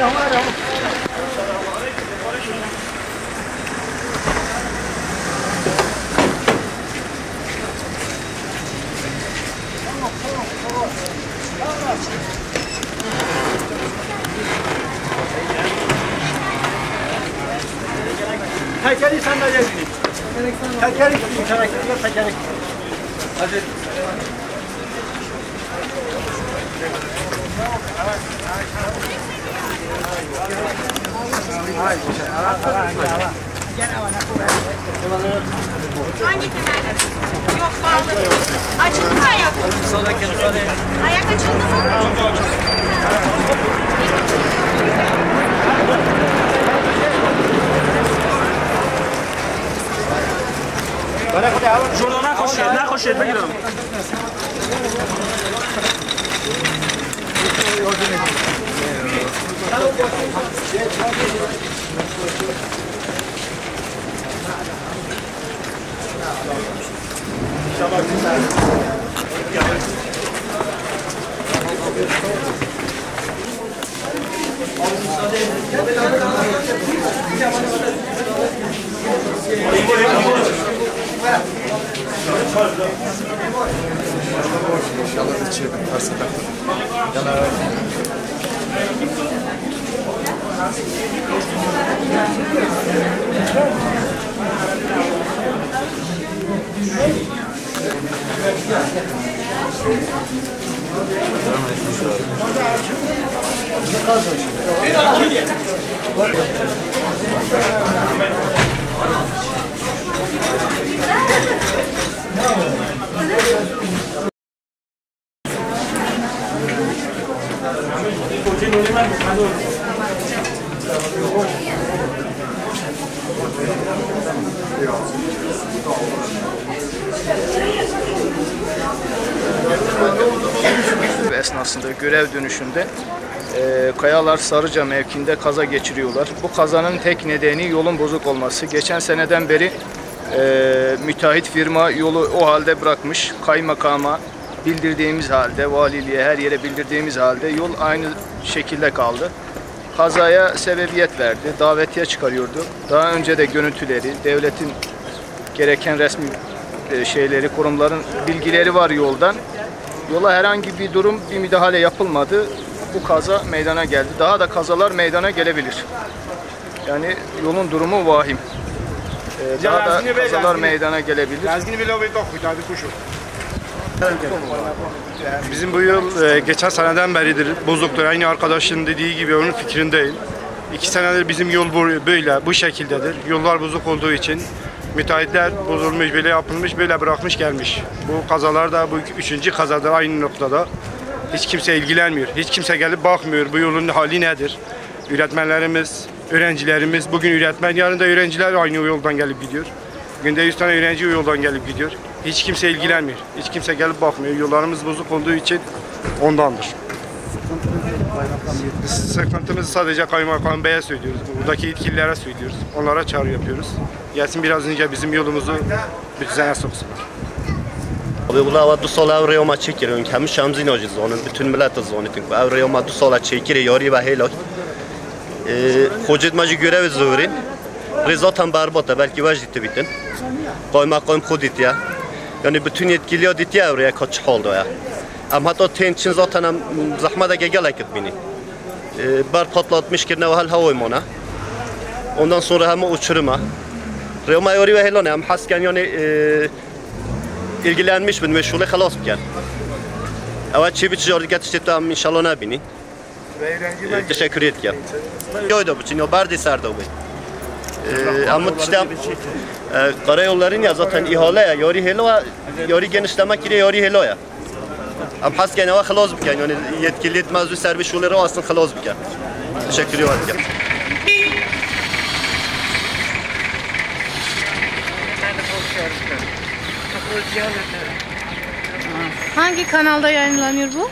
Hai cari sandra, jardim. you. Hangi kenarda? Yok bağlı. Açıldı mı ayak? Ayak açıldı mı? شروع نخوشید نخوشید بگیرم İnşallah içeri bir parça takılır. Yanar Gracias. Esnasında görev dönüşünde e, Kayalar Sarıca mevkinde kaza geçiriyorlar. Bu kazanın tek nedeni yolun bozuk olması. Geçen seneden beri e, müteahhit firma yolu o halde bırakmış. Kaymakama bildirdiğimiz halde, valiliğe her yere bildirdiğimiz halde yol aynı şekilde kaldı. Kazaya sebebiyet verdi. Davetiye çıkarıyordu. Daha önce de görüntüleri, devletin gereken resmi e, şeyleri, kurumların bilgileri var yoldan. Yola herhangi bir durum, bir müdahale yapılmadı. Bu kaza meydana geldi. Daha da kazalar meydana gelebilir. Yani yolun durumu vahim. Ee, daha da kazalar meydana gelebilir. Bizim bu yıl e, geçen seneden beridir bozuktur. Aynı arkadaşın dediği gibi onun fikrindeyim. İki senedir bizim yol bu- böyle, bu şekildedir. Yollar bozuk olduğu için müteahhitler bozulmuş, böyle yapılmış, böyle bırakmış gelmiş. Bu kazalar da bu üçüncü kazadır aynı noktada. Hiç kimse ilgilenmiyor. Hiç kimse gelip bakmıyor bu yolun hali nedir. Öğretmenlerimiz, öğrencilerimiz, bugün öğretmen, yarın da öğrenciler aynı yoldan gelip gidiyor. Günde 100 tane öğrenci yoldan gelip gidiyor. Hiç kimse ilgilenmiyor. Hiç kimse gelip bakmıyor. Yollarımız bozuk olduğu için ondandır. Sıkıntımızı sadece kaymakam beye söylüyoruz. Buradaki yetkililere söylüyoruz. Onlara çağrı yapıyoruz. Gelsin biraz önce bizim yolumuzu bir düzene soksunlar. Abi ulan ama du sala ev reyoma çekir. Ön kemiş şamzin ojiz. Onun bütün millet zonitin. Ev reyoma du sala çekir. Yari ve helal. Xocid majı görev zorin. Rıza tam berbat. Belki vecdi bitin. Kaymakam kudit ya. Yani bütün yetkililer dit ya oraya kaç oldu ya. Ama hatta tençin zaten hem zahmete gelek etmini. Ber patlatmış ki ne hal havay mona. Ondan sonra hem uçuruma. Reyoma yari ve helal hem hasken yani e, ilgilenmiş bin meşhule halas bken. Evet çivi ticaret getirdi tam inşallah ne bini. Ee, Teşekkür etken. Yoydu bu için o bardi sardı bu. Ee, ama işte e, karayolların ya zaten ihale ya yori helo yori genişlemek ile yori helo ya. Am has gene var halas bken yani yetkili mevzu servis şuları aslında halas bken. Teşekkür ederim. Hangi kanalda yayınlanıyor bu?